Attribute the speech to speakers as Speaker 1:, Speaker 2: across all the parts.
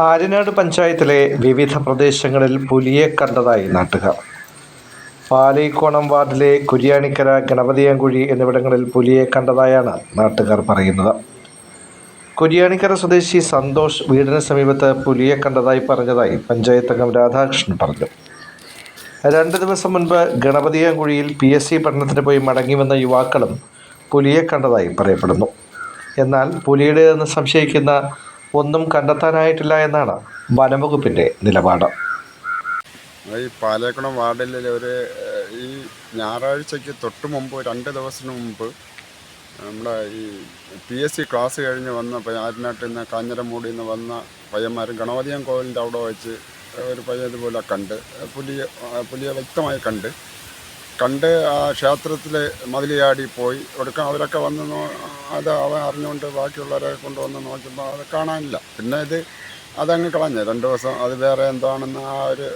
Speaker 1: ആര്യനാട് പഞ്ചായത്തിലെ വിവിധ പ്രദേശങ്ങളിൽ പുലിയെ കണ്ടതായി നാട്ടുകാർ. പാലൈക്കോണം വാർഡിലെ കുര്യാണിക്കര ഗണപതിയാങ്കുഴി എന്നിവിടങ്ങളിൽ പുലിയെ കണ്ടതായാണ് നാട്ടുകാർ പറയുന്നത്. കുര്യാണിക്കര സ്വദേശി സന്തോഷ് വീടിന് സമീപത്ത് പുലിയെ കണ്ടതായി പറഞ്ഞതായി പഞ്ചായത്ത് അംഗം രാധാകൃഷ്ണൻ പറഞ്ഞു. രണ്ട് ദിവസം മുൻപ് ഗണപതിയാങ്കുഴിയിൽ പി എസ് സി പഠനത്തിന് പോയി മടങ്ങി വന്ന യുവാക്കളും പുലിയെ കണ്ടതായി പറയപ്പെടുന്നു. എന്നാൽ പുലിയുടേതെന്ന് സംശയിക്കുന്ന ഒന്നും കണ്ടെത്താനായിട്ടില്ല എന്നാണ് വനംവകുപ്പിന്റെ നിലപാട്.
Speaker 2: ഈ പാലേക്കുളം വാർഡിൽ ഒരു ഈ ഞായറാഴ്ചയ്ക്ക് തൊട്ട് മുമ്പ് രണ്ട് ദിവസത്തിന് മുമ്പ് നമ്മുടെ ഈ പി എസ് സി ക്ലാസ് കഴിഞ്ഞ് വന്ന ആറ്റിനാട്ടിൽ നിന്ന് കാഞ്ഞിരമൂടിൽ നിന്ന് വന്ന പയ്യന്മാരും ഗണപതിയം കോവിലിന്റെ അവിടെ വെച്ച് ഒരു പയ്യ ഇതുപോലെ കണ്ട് പുലിയെ പുലിയെ വ്യക്തമായി കണ്ട് കണ്ട് ആ ക്ഷേത്രത്തിൽ മതിലിയാടി പോയി. ഒടുക്കം അവരൊക്കെ വന്ന് നോ അത് അവൻ അറിഞ്ഞുകൊണ്ട് ബാക്കിയുള്ളവരെ കൊണ്ടുവന്ന് നോക്കുമ്പോൾ അത് കാണാനില്ല. പിന്നെ ഇത് അതങ്ങ് കളഞ്ഞു. രണ്ട് ദിവസം അത് വേറെ എന്താണെന്ന് ആ ഒരു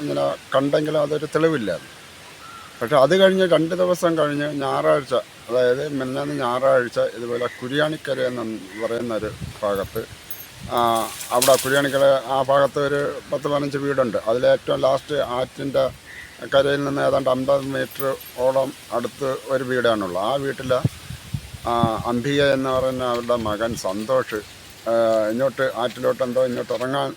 Speaker 2: ഇങ്ങനെ കണ്ടെങ്കിലും അതൊരു തെളിവില്ലായിരുന്നു. പക്ഷെ അത് കഴിഞ്ഞ് രണ്ട് ദിവസം കഴിഞ്ഞ് ഞായറാഴ്ച അതായത് മിന്നന്ന് ഞായറാഴ്ച ഇതുപോലെ കുര്യാണിക്കര എന്ന് പറയുന്ന ഒരു ഭാഗത്ത് അവിടെ കുര്യാണിക്കര ആ ഭാഗത്ത് ഒരു പത്ത് പതിനഞ്ച് വീടുണ്ട്. അതിലേറ്റവും ലാസ്റ്റ് ആറ്റിന്റെ കരയിൽ നിന്ന് ഏതാണ്ട് അമ്പത് മീറ്റർ ഓളം അടുത്ത് ഒരു വീടാണുള്ളത്. ആ വീട്ടിൽ അംബിക എന്ന് പറയുന്ന അവരുടെ മകൻ സന്തോഷ് ഇങ്ങോട്ട് ആറ്റിലോട്ട് എന്തോ ഇങ്ങോട്ട് ഇറങ്ങാൻ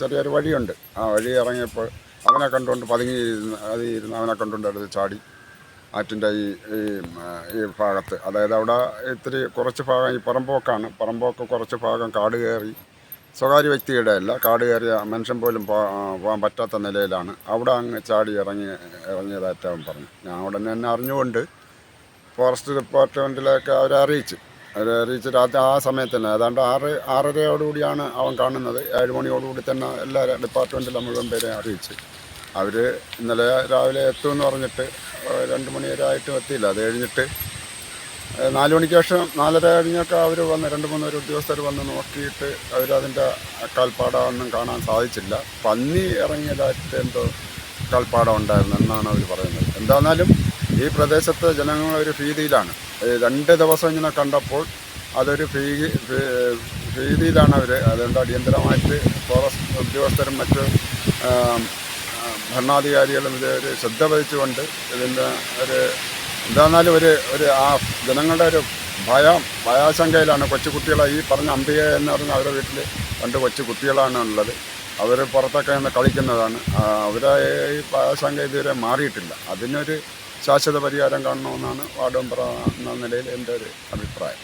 Speaker 2: ചെറിയൊരു വഴിയുണ്ട്. ആ വഴി ഇറങ്ങിയപ്പോൾ അവനെ കണ്ടുകൊണ്ട് പതുങ്ങി ഇരുന്ന് അത് ഇരുന്ന് അവനെ കണ്ടുകൊണ്ട് എടുത്ത് ചാടി ആറ്റിന്റെ ഈ ഈ ഭാഗത്ത്. അതായത് അവിടെ ഇത്തിരി കുറച്ച് ഭാഗം ഈ പറമ്പോക്കാണ്. പറമ്പോക്ക് കുറച്ച് ഭാഗം കാട് കയറി സ്വകാര്യ വ്യക്തിയുടെ അല്ല കാട് കയറിയ മനുഷ്യൻ പോലും പോകാൻ പറ്റാത്ത നിലയിലാണ്. അവിടെ അങ്ങ് ചാടി ഇറങ്ങി ഇറങ്ങിയതായിട്ട് അവൻ പറഞ്ഞു. ഞാൻ ഉടനെ തന്നെ അറിഞ്ഞുകൊണ്ട് ഫോറസ്റ്റ് ഡിപ്പാർട്ട്മെന്റിലൊക്കെ അവരെ അറിയിച്ചു. അവരെ അറിയിച്ച് രാത്രി ആ സമയത്ത് തന്നെ ഏതാണ്ട് ആറ് ആറരയോടുകൂടിയാണ് അവൻ കാണുന്നത്. ഏഴ് മണിയോടുകൂടി തന്നെ എല്ലാ ഡിപ്പാർട്ട്മെന്റിലും മുഴുവൻ പേരെ അറിയിച്ചു. അവർ ഇന്നലെ രാവിലെ എത്തുമെന്ന് പറഞ്ഞിട്ട് രണ്ട് മണിവരെ ആയിട്ടും എത്തിയില്ല. അത് കഴിഞ്ഞിട്ട് നാല് മണിക്ക് ശേഷം നാലര കഴിഞ്ഞൊക്കെ അവർ വന്ന് രണ്ട് മൂന്ന് ഒരു ഉദ്യോഗസ്ഥർ വന്ന് നോക്കിയിട്ട് അവരതിന്റെ കാൽപ്പാടമൊന്നും കാണാൻ സാധിച്ചില്ല. പന്നി ഇറങ്ങിയതായിട്ട് എന്തോ കാൽപ്പാടം ഉണ്ടായിരുന്നു എന്നാണ് അവർ പറയുന്നത്. എന്താണെന്നാലും ഈ പ്രദേശത്തെ ജനങ്ങൾ ഒരു ഭീതിയിലാണ്. രണ്ട് ദിവസം ഇങ്ങനെ കണ്ടപ്പോൾ അതൊരു ഭീതി ഭീതിയിലാണ് അവർ അതുകൊണ്ട് അടിയന്തരമായിട്ട് ഫോറസ്റ്റ് ഉദ്യോഗസ്ഥരും മറ്റ് ഭരണാധികാരികളും ഇത് ശ്രദ്ധ വഹിച്ചുകൊണ്ട് ഇതിന്റെ ഒരു എന്താണെന്നാലും ഒരു ഒരു ആ ജനങ്ങളുടെ ഒരു ഭയം ഭയാശങ്കയിലാണ് കൊച്ചു കുട്ടികളെ ഈ പറഞ്ഞ അംബിക എന്ന് പറഞ്ഞ അവരുടെ വീട്ടിൽ രണ്ട് കൊച്ചു കുട്ടികളാണ് ഉള്ളത്. അവർ പുറത്തൊക്കെ നിന്ന് കളിക്കുന്നതാണ്. അവരെ ഈ ഭയാശങ്ക ഇതുവരെ മാറിയിട്ടില്ല. അതിനൊരു ശാശ്വത പരിഹാരം കാണണമെന്നാണ് വാർഡ് മെമ്പർ എന്ന നിലയിൽ എന്റെ ഒരു അഭിപ്രായം.